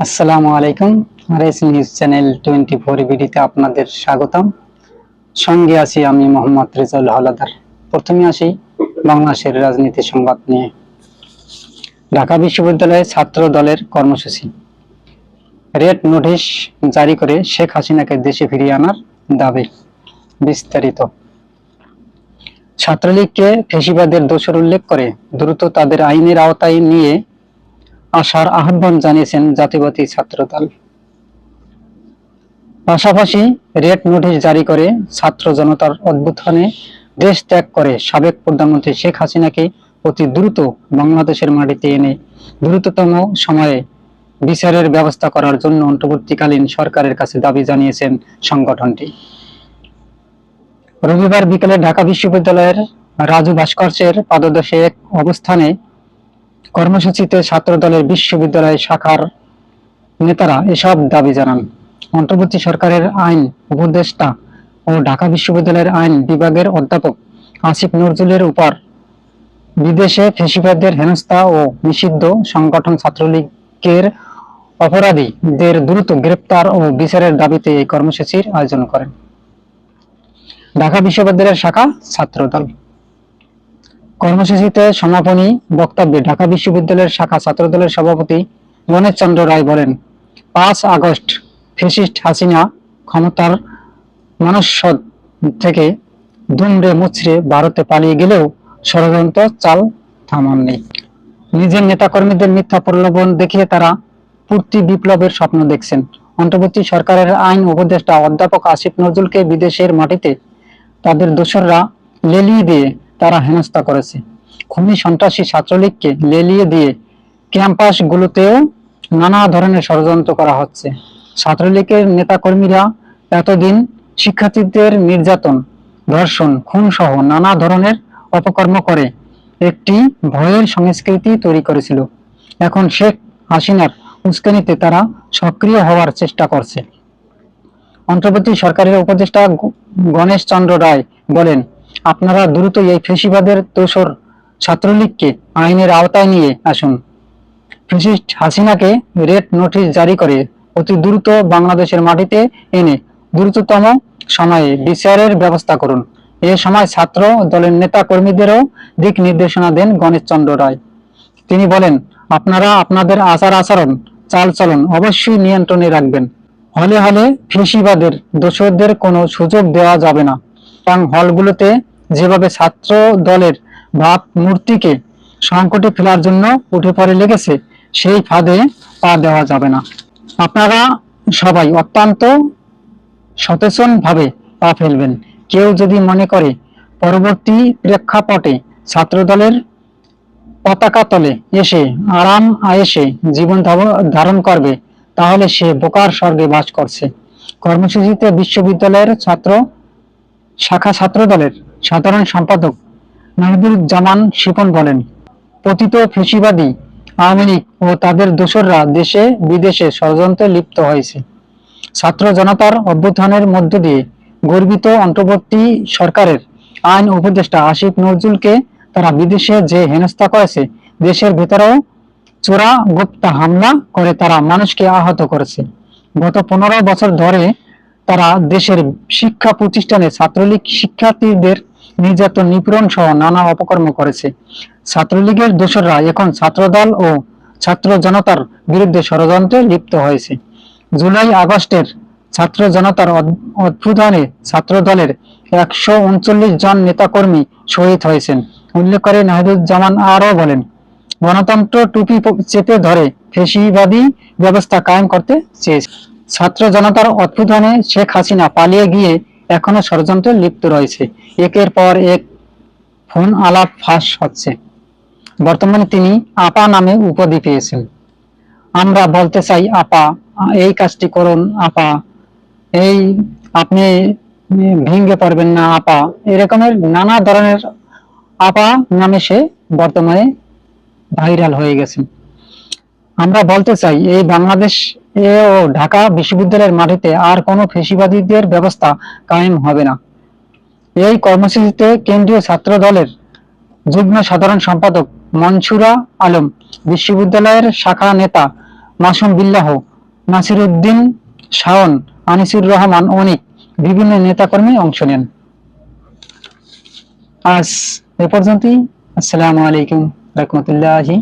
আসসালামু আলাইকুম। RS news channel twenty four বিডিতে আপনাদের স্বাগতম। সঙ্গে আছি আমি মোহাম্মদ রেজাউল হলাদার। প্রথমে আসি বাংলাদেশের রাজনীতি সংবাদ নিয়ে। ঢাকা বিশ্ববিদ্যালয়ে ছাত্র দলের কর্মসূচি। রেড নোটিশ জারি করে শেখ হাসিনাকে দেশে ফিরিয়ে আনার দাবি বিস্তারিত। ছাত্রলীগকে ফেসিবাদের দোষর উল্লেখ করে দ্রুত তাদের আইনের আওতায় নিয়ে আসার আহ্বান জানিয়েছেন জাতীয়বাদী ছাত্রদল। পাশাপাশি রেড নোটিশ জারি করে ছাত্র জনতার অভ্যুত্থানে দেশ ত্যাগ করে সাবেক প্রধানমন্ত্রী শেখ হাসিনাকে অতি দ্রুত বাংলাদেশের মাটিতে এনে দ্রুততম সময়ে বিচারের ব্যবস্থা করার জন্য অন্তর্বর্তীকালীন সরকারের কাছে দাবি জানিয়েছেন সংগঠনটি। রবিবার বিকেলে ঢাকা বিশ্ববিদ্যালয়ের রাজু ভাস্কর্যের পাদদেশে এক অবস্থানে কর্মসূচিতে ছাত্র দলের বিশ্ববিদ্যালয় শাখার নেতারা এসব দাবি জানান। অন্তর্বর্তী সরকারের আইন উপদেষ্টা ও ঢাকা বিশ্ববিদ্যালয়ের আইন বিভাগের অধ্যাপক আসিফ নজরুলের উপর বিদেশে ফেসিবাদের হেনস্থা ও নিষিদ্ধ সংগঠন ছাত্রলীগের অপরাধীদের দ্রুত গ্রেপ্তার ও বিচারের দাবিতে এই কর্মসূচির আয়োজন করেন। ঢাকা বিশ্ববিদ্যালয়ের শাখা ছাত্রদল। কর্মসূচিতে সমাপনী বক্তব্যে ঢাকা বিশ্ববিদ্যালয়ের শাখা ছাত্রদলের সভাপতি গণেশ চন্দ্র রায় বলেন, পাঁচ আগস্ট ফেসিস্ট হাসিনা ক্ষমতার মনস্বদ থেকে দুমড়ে মুচড়ে ভারতে পালিয়ে গেলেও ষড়যন্ত্র চাল থামাননি। নিজের নেতাকর্মীদের মিথ্যা প্রলোভন দেখিয়ে তারা পূর্তি বিপ্লবের স্বপ্ন দেখছেন। অন্তর্বর্তী সরকারের আইন উপদেষ্টা অধ্যাপক আসিফ নজরুলকে বিদেশের মাটিতে তাদের দোসররা লেলিয়ে দিয়ে তারা হেনস্থা করেছে। খুনি সন্ত্রাসী ছাত্রলীগকে লেলিয়ে দিয়ে ক্যাম্পাসগুলোতেও নানা ধরনের ষড়যন্ত্র করা হচ্ছে। ছাত্রলীগের নেতাকর্মীরা এতদিন শিক্ষার্থীদের নির্যাতন, ধর্ষণ খুন সহ নানা ধরনের অপকর্ম করে একটি ভয়ের সংস্কৃতি তৈরি করেছিল। এখন শেখ হাসিনার উস্কানিতে তারা সক্রিয় হওয়ার চেষ্টা করছে। অন্তর্বর্তী সরকারের উপদেষ্টা গণেশ চন্দ্র রায় বলেন আপনারা দ্রুত এই ফেসিবাদের দোসর ছাত্রলীগকে আইনের আওতায় নিয়ে আসুন। ফেসিস্ট হাসিনাকে রেড নোটিশ জারি করে অতি দ্রুত বাংলাদেশের মাটিতে এনে দ্রুততম সময়ে বিচারের ব্যবস্থা করুন। এ সময় ছাত্র দলের নেতা কর্মীদেরও দিক নির্দেশনা দেন গণেশ চন্দ্র রায়। তিনি বলেন, আপনারা আপনাদের আচার আচরণ চালচলন অবশ্যই নিয়ন্ত্রণে রাখবেন। হলে হলে ফেসিবাদের দোষরদের কোনো সুযোগ দেওয়া যাবে না। এবং হলগুলোতে যেভাবে ছাত্র দলের ভাব মূর্তিকে সংকটে ফেলার জন্য উঠে পড়ে লেগেছে, সেই ফাঁদে পা দেওয়া যাবে না। আপনারা সবাই অত্যন্ত সচেতন ভাবে পা ফেলবেন। কেউ যদি মনে করে পরবর্তী প্রেক্ষাপটে ছাত্রদলের পতাকা তলে এসে আরাম আয়েসে জীবন ধারণ করবে, তাহলে সে বোকার স্বর্গে বাস করছে। কর্মসূচিতে বিশ্ববিদ্যালয়ের ছাত্র শাখা ছাত্র দলের সাধারণ সম্পাদক নাহিদুজ্জামান শিপন বলেন, পতিত ফেসিবাদী আওয়ামী লীগ ও তাদের দোসররা দেশে বিদেশে ষড়যন্ত্রে লিপ্ত হয়েছে। ছাত্র জনতার অভ্যুত্থানের মধ্য দিয়ে গর্বিত অন্তর্বর্তী সরকারের আইন উপদেষ্টা আসিফ নজরুলকে তারা বিদেশে যে হেনস্থা করেছে, দেশের ভেতরেও চোরা গুপ্তা হামলা করে তারা মানুষকে আহত করেছে। গত পনেরো বছর ধরে তারা দেশের শিক্ষা প্রতিষ্ঠানে ছাত্রলীগ শিক্ষার্থীদের নির্যাতন, নিপীড়ন সহ নানা অপকর্ম করেছে। ছাত্রলীগের দোসররা এখন ছাত্রদল ও ছাত্র জনতার বিরুদ্ধে ষড়যন্ত্রে লিপ্ত হয়েছে। জুলাই আগস্টের ছাত্র জনতার অদ- ছাত্র দলের একশো উনচল্লিশ জন নেতাকর্মী শহীদ হয়েছেন। উল্লেখ করে নাহিদুজ্জামান আরও বলেন, গণতন্ত্র টুপি চেপে ধরে ফেসিবাদী ব্যবস্থা কায়েম করতে চেয়েছে। ছাত্র জনতার অভ্যুত্থানে শেখ হাসিনা পালিয়ে গিয়ে এখনও ষড়যন্ত্রে লিপ্ত রয়েছে। একের পর এক ফোন আলাপ ফাঁস হচ্ছে। বর্তমানে তিনি আপা নামে উপাধি পেয়েছেন। আমরা বলতে চাই, আপা, এই কাজটি করুন, আপা। এই আপনি ভেঙে পড়বেন না, আপা। এরকমের নানা ধরনের আপা নামে সে বর্তমানে ভাইরাল হয়ে গেছেন। আমরা বলতে চাই, এই বাংলাদেশ ও ঢাকা বিশ্ববিদ্যালয়ের মাটিতে আর কোনো ফেসিবাদীদের ব্যবস্থা কায়েম হবে না। এই কর্মসূচিতে কেন্দ্রীয় ছাত্র দলের যুগ্ম সাধারণ সম্পাদক মনসুরা আলম, বিশ্ববিদ্যালয়ের শাখা নেতা মাসুম বিল্লাহ, নাসিরুদ্দিন শাওন, আনিসুর রহমান অনিক বিভিন্ন নেতাকর্মী অংশ নেন। আজ এ পর্যন্তই। আসসালামু আলাইকুম রহমতুল্লাহি